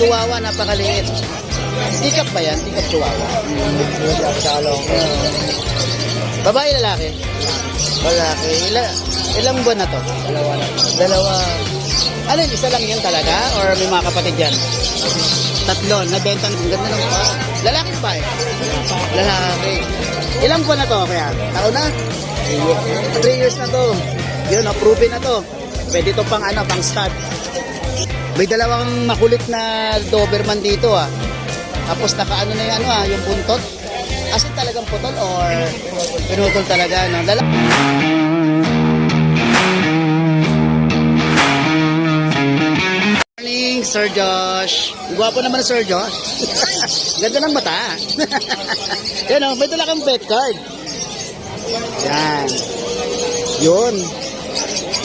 Chihuahua, napakaliit. Tikap ba yan? Tikap Chihuahua. Salong. Babae, lalaki? Lalaki. Ila, ilang buwan na to? Dalawa na. Dalawa. Ano yun, isa lang yan talaga? Or may mga kapatid yan? Tatlo. Nabenta ng ganda ng pa. Lalaki ba eh? Lalaki. Ilang buwan na to kaya? Taon na? 3 years na to. Yun, approve na to. Pwede to pang ano, pang stud. May dalawang makulit na Doberman dito ah. Tapos nakaano na yung ano ah, yung buntot. As talagang putol or pinutol talaga. No? Dala- Morning, Sir Josh. Gwapo naman Sir Josh. Ganda ng mata. Yan o, may dala kang bet card. Yan. Yun.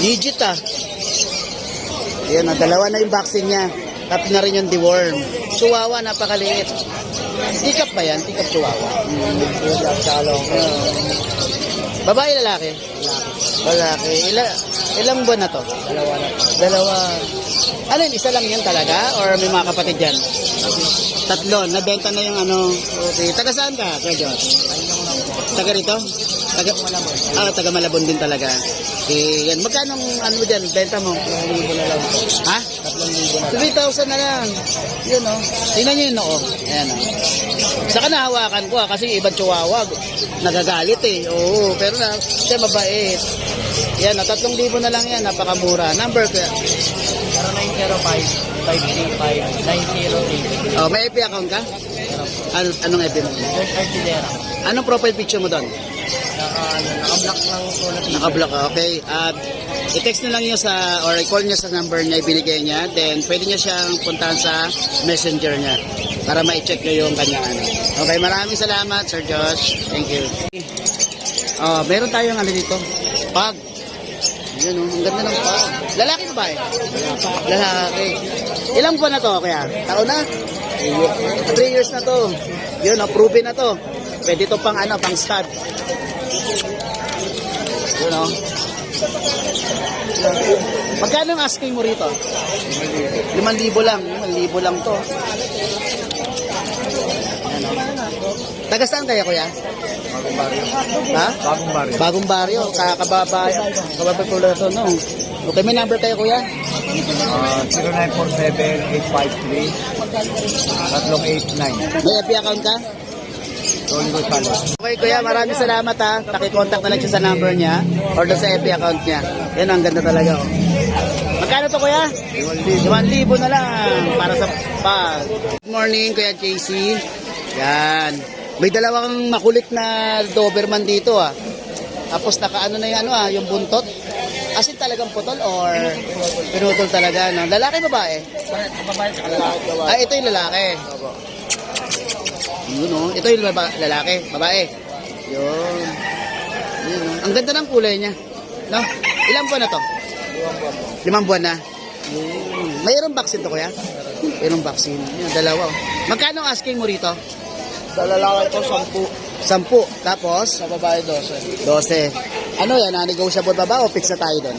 Legit ah. Yan, ah, dalawa na yung vaccine niya. Tatlo na rin yung deworm. Chihuahua, napakaliit. Tikap ba yan? Tikap Chihuahua. Salong. Babae, lalaki? Lalaki. Ila, ilang buwan na to? Dalawa na. Dalawa. Ano yun, isa lang yan talaga? Or may mga kapatid dyan? Tatlo. Nabenta na yung ano. Okay. Taga saan ka? Taga rito? Taga Malabon. Ah, taga Malabon din talaga. Okay. Yan. Magkano ang ano dyan? Benta mo? Libo na lang. Ha? Tatlong libo na lang. 3,000 na lang. Yun o. Tingnan nyo yun o. Ayan o. Saka nahawakan ko ah, kasi ibang chihuahua. Nagagalit eh. Oo. Pero na, siya mabait. Yan o. 3,000 na lang yan. Napakamura. Number ko. 0905-535-908. Oh, may FB account ka? Ano, anong FB mo? Anong profile picture mo doon? Naka, ano, naka-block lang po na Nakablock ka, okay. At i-text na lang niyo sa, or i-call niya sa number niya, ibinigay niya. Then, pwede niya siyang puntahan sa messenger niya para ma-check niyo yung kanyang ano. Okay, maraming salamat, Sir Josh. Thank you. Oh, meron tayong ano dito. Pag. Yan oh, ang ganda ng pag. Lalaki ba eh? Lalaki. Ilang buwan na to kaya? Taon na? 3 years na to. Yun, approve na to. Pwede to pang ano, pang stud. Yun o. Magkano ang asking mo rito? 5,000 lang. 5,000 lang to. Taga saan kaya kuya? Bagong barrio. Ha? Bagong barrio. Bagong baryo. Sa ko lang to, no? Okay, may number kayo kuya? Uh, 0947-853-389. May FB account ka? Rolly Gonzalez. Okay kuya, maraming salamat ha. Pakicontact na lang siya sa number niya or doon sa FB account niya. Yan, ang ganda talaga oh. Magkano to kuya? 1,000 na lang para sa pag. Good morning Kuya JC. Yan. May dalawang makulit na Doberman dito ah. Tapos nakaano na yung ano ah, yung buntot. As in talagang putol or pinutol talaga. No? Lalaki babae? Ah, ito yung lalaki. Yun oh. Ito yung baba, lalaki, babae. Yun. Yun oh. Ang ganda ng kulay niya. No? Ilang buwan na to? Limang buwan na. Yun. Mayroong vaccine to kuya? Mayroong vaccine. Yun, dalawa. oh. Magkano asking mo rito? Sa lalaki ko, 10. Sampu. Tapos? Sa babae, 12. 12. Ano yan? Ah, negotiable pa ba o fix na tayo doon?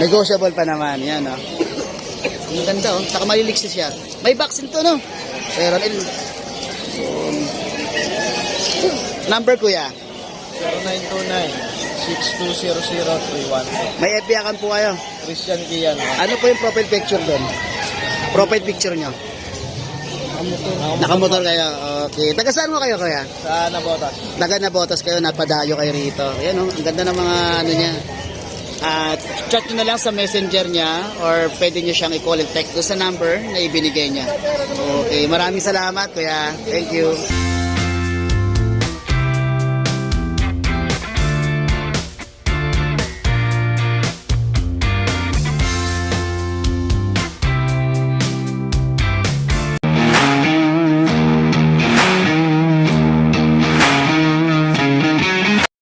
Negotiable pa naman. Yan, oh. Ang ganda, oh. Saka maliliksi siya. May vaccine to, no? Pero, il... Um, number, kuya. 0929-620031. May FB account po kayo. Christian Kian. Ano po yung profile picture doon? Profile picture nyo. Nakamotor kayo. Okay. Taga saan mo kayo, kuya? Sa Nabotas. Taga na botas kayo, napadayo kayo rito. Ayan, oh. Ang ganda ng mga ano niya. At chat nyo na lang sa messenger niya or pwede nyo siyang i-call and text sa number na ibinigay niya. Okay, maraming salamat kuya. Thank you.